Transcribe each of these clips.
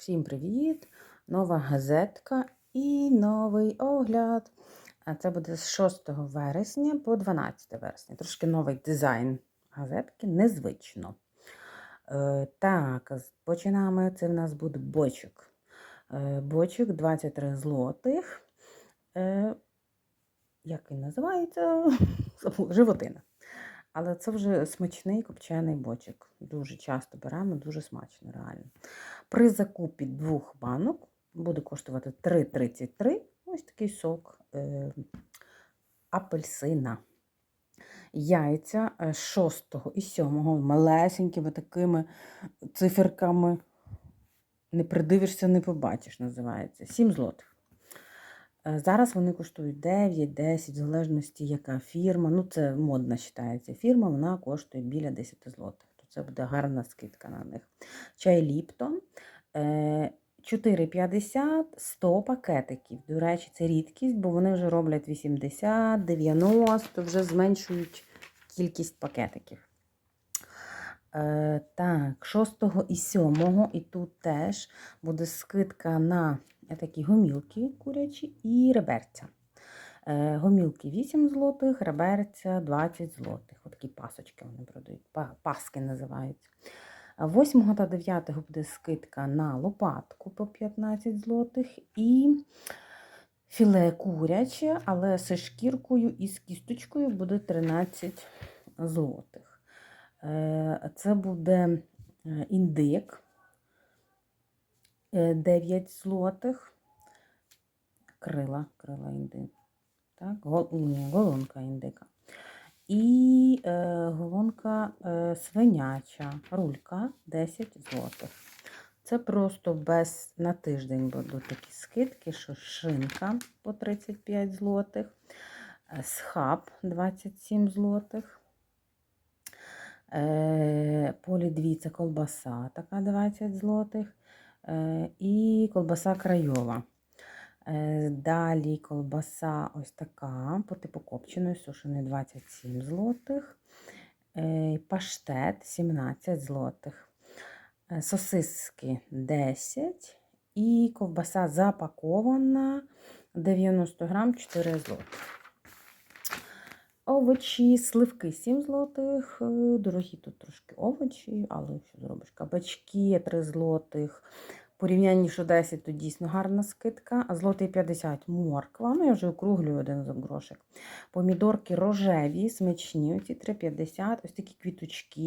Всім привіт! Нова газетка і новий огляд. Це буде з 6 вересня по 12 вересня. Трошки новий дизайн газетки, незвично. Е, так, починаємо. Це в нас буде бочок. Е, бочок 23 злотих. Е, як він називається? Животина. Але це вже смачний копчений бочок. Дуже часто беремо, дуже смачно, реально. При закупі двох банок буде коштувати 3,33. Ось такий сок е, апельсина. Яйця е, 6 і 7 малесенькими такими циферками. Не придивишся, не побачиш, називається. 7 злотих. Е, Зараз вони коштують 9-10, в залежності, яка фірма. Ну, це модна вважається фірма, вона коштує біля 10 злотих. То це буде гарна скидка на них. Чай Ліптон. е, 4,50 100 пакетиків. До речі, це рідкість, бо вони вже роблять 80, 90, вже зменшують кількість пакетиків. Е, так, 6 і 7, і тут теж буде скидка на такі гомілки курячі і реберця. Е, гомілки 8 злотих, реберця 20 злотих. Отакі пасочки вони продають, паски називаються. 8 та 9 буде скидка на лопатку по 15 злотих і філе куряче, але зі шкіркою і з кісточкою буде 13 злотих. Е, Це буде е, індик 9 злотих. Крила, крила індик. Так, голонка індика. І е, голонка е, свиняча, рулька 10 злотих. Це просто без на тиждень будуть такі скидки, що шинка по 35 злотих, е, схаб 27 злотих. Е, полі 2 це колбаса, така 20 злотих. Е, і колбаса крайова. Е, Далі колбаса ось така, по типу копченої, сушеної 27 злотих. Е, Паштет 17 злотих. Сосиски 10. І ковбаса запакована 90 грам 4 злотих. Овочі, сливки 7 злотих. е, Дорогі тут трошки овочі, але що зробиш? Кабачки 3 злотих. Порівнянні, що 10, то дійсно гарна скидка. А злотий 50 морква. Ну, я вже округлюю один за грошик. Помідорки рожеві, смачні, оці 3,50. Ось такі квіточки.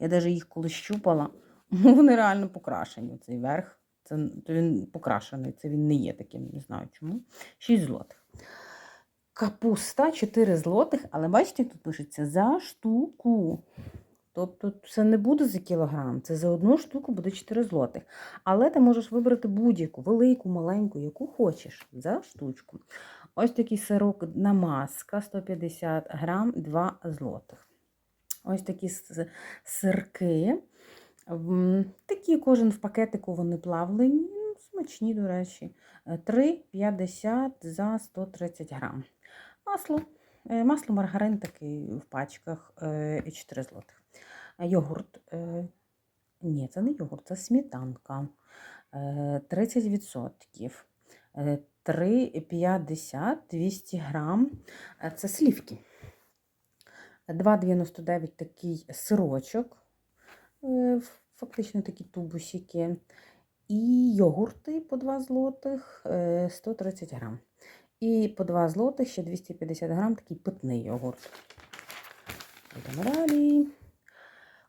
Я навіть їх коли щупала. Вони реально покрашені. Цей верх. Це то він покрашений, це він не є таким, не знаю чому. 6 злотих. Капуста 4 злотих, але бачите, тут пишеться за штуку. Тобто це не буде за кілограм, це за одну штуку буде 4 злотих. Але ти можеш вибрати будь-яку, велику, маленьку, яку хочеш за штучку. Ось такий сирок намазка 150 грам, 2 злотих. Ось такі сирки. Такі кожен в пакетику вони плавлені, ну, смачні, до речі. Е, 3,50 за 130 грам. Масло. Е, Масло маргарин такий в пачках е, і 4 злотих. Е, Йогурт. е, Ні, це не йогурт, це сметанка. Е, 30%. Е, 3,50 200 грам. Е, Це слівки. 2,99 такий сирочок. Е, Фактично такі тубусики. І йогурти по 2 злотих е, 130 грам. І по 2 злотих ще 250 грам такий питний йогурт. Йдемо далі.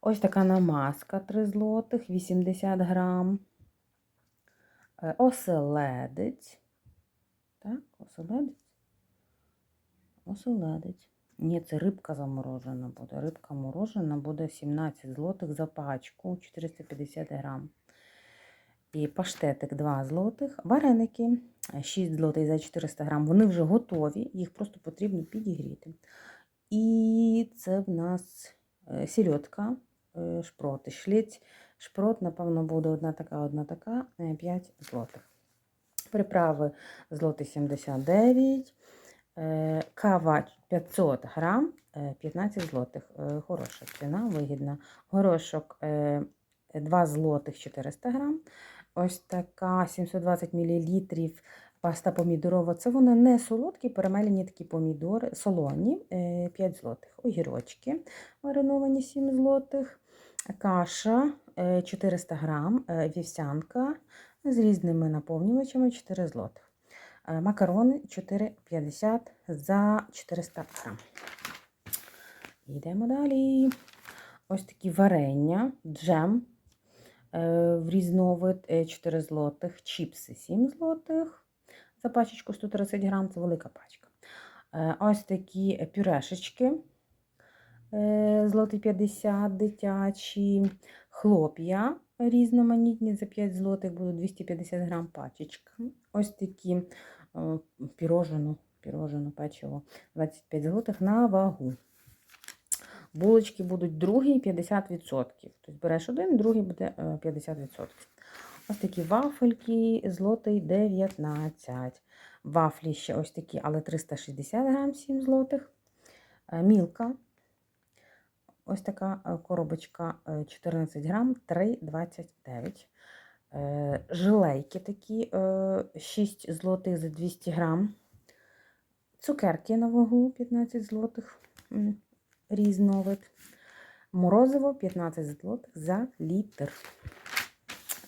Ось така намазка 3 злотих, 80 грам. Е, Оселедець. Так, оселедець. Оселедець. Ні, це рибка заморожена буде. Рибка морожена буде 17 злотих за пачку, 450 грам. І паштетик 2 злотих. Вареники 6 злотих за 400 грам. Вони вже готові, їх просто потрібно підігріти. І це в нас е, сільотка, е, шпроти, шліць. Шпрот, напевно, буде одна така, одна така, е, 5 злотих. Приправи злотий 79. Е, Кава 500 грам, е, 15 злотих. Е, Хороша ціна, вигідна. Горошок е, 2 злотих 400 грам. Ось така 720 мл паста помідорова. Це вони не солодкі, перемелені такі помідори, солоні, е, 5 злотих. Огірочки мариновані 7 злотих. Каша е, 400 грам, е, вівсянка з різними наповнювачами 4 злотих. Е, Макарони 4,50 за 400 грам. Йдемо далі. Ось такі варення, джем е, в різновид е, 4 злотих, чіпси 7 злотих за пачечку 130 грам, це велика пачка. Е, Ось такі пюрешечки е, злотий 50 дитячі, хлоп'я різноманітні за 5 злотих, будуть 250 грам пачечка. Ось такі е, пірожину, пірожину печиво 25 злотих на вагу. Булочки будуть другі 50%. Тобто береш один, другий буде е, 50%. Ось такі вафельки, злотий 19. Вафлі ще ось такі, але 360 грам 7 злотих. Е, Мілка. Ось така е, коробочка е, 14 грам 3,29. Е, Жилейки такі е, 6 злотих за 200 грам. Цукерки на вагу 15 злотих. Різновид. Морозиво 15 злотих за літр.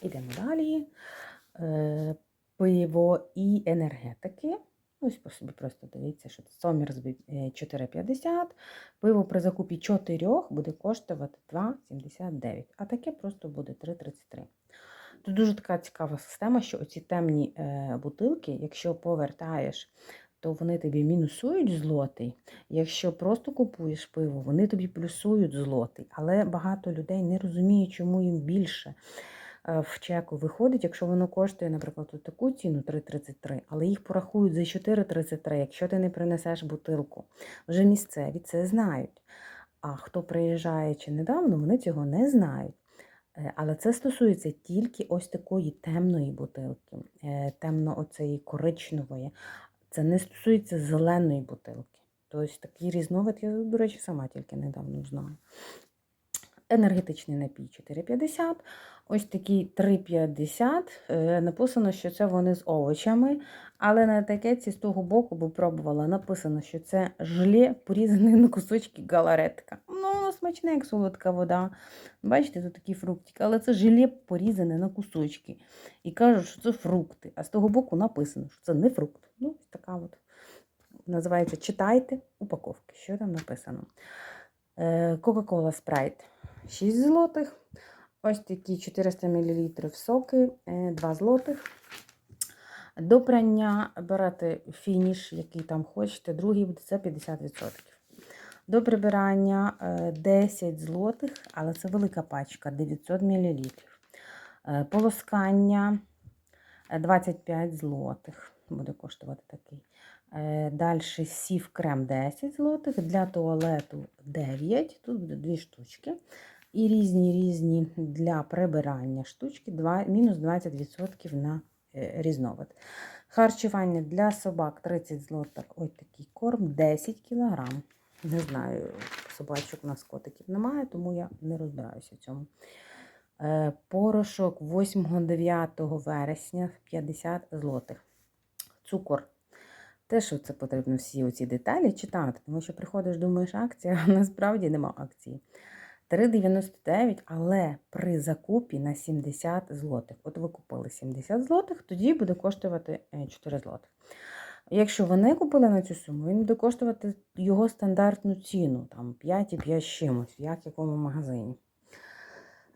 Ідемо далі. Е, Пиво і енергетики. Ось по собі просто дивіться, що це Сомерсбі е, 4,50. Пиво при закупі 4 буде коштувати 2,79. А таке просто буде 3,33. Тут дуже така цікава система, що оці темні е, бутилки, якщо повертаєш, то вони тобі мінусують злотий. Якщо просто купуєш пиво, вони тобі плюсують злотий. Але багато людей не розуміють, чому їм більше е, в чеку виходить, якщо воно коштує, наприклад, таку ціну 3,33, але їх порахують за 4,33, якщо ти не принесеш бутилку. Вже місцеві це знають. А хто приїжджає чи недавно, вони цього не знають. Е, Але це стосується тільки ось такої темної бутилки, е, темно оцеї коричневої. Це не стосується зеленої бутилки. Тобто такий різновид, я, до речі, сама тільки недавно знаю. Енергетичний напій 4,50. Ось такий 3,50. Е, Написано, що це вони з овочами. Але на етикетці з того боку, бо пробувала, написано, що це желе порізане на кусочки галаретка. Ну, воно смачне, як солодка вода. Бачите, тут такі фруктики, але це желе порізане на кусочки. І кажуть, що це фрукти. А з того боку написано, що це не фрукт. Ну, така от. Називається Читайте упаковки. Що там написано? Е, Coca-Cola Sprite 6 злотих. Ось такі 400 мл соки 2 злотих. До прання берете фініш, який там хочете, другий буде це 50%. До прибирання е, 10 злотих, але це велика пачка 900 мл. Е, Полоскання е, 25 злотих. Буде коштувати такий. Далі сів крем 10 злотих, для туалету 9, тут буде 2 штучки. І різні різні для прибирання штучки, 2, мінус 20% на е, різновид. Харчування для собак 30 злотих, ось такий корм, 10 кг. Не знаю, собачок у нас котиків немає, тому я не розбираюся в цьому. Е, Порошок 8-9 вересня 50 злотих. Цукор. Те, що це потрібно всі оці деталі читати, тому що приходиш, думаєш, акція, а насправді нема акції. 3,99, але при закупі на 70 злотих. От ви купили 70 злотих, тоді буде коштувати 4 злотих. Якщо ви не купили на цю суму, він буде коштувати його стандартну ціну, там 5,5 чимось, як в якому магазині.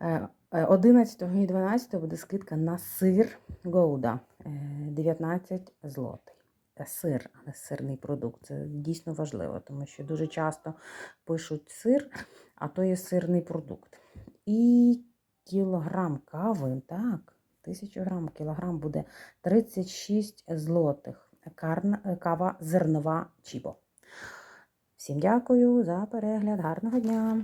Е, е, 11 і 12 буде скидка на сир Гоуда 19 злотих. Е, Сир, а не сирний продукт. Це дійсно важливо, тому що дуже часто пишуть сир, а то є сирний продукт. І кілограм кави, так, 1000 грам, кілограм буде 36 злотих. Е, кава зернова чібо. Всім дякую за перегляд. Гарного дня!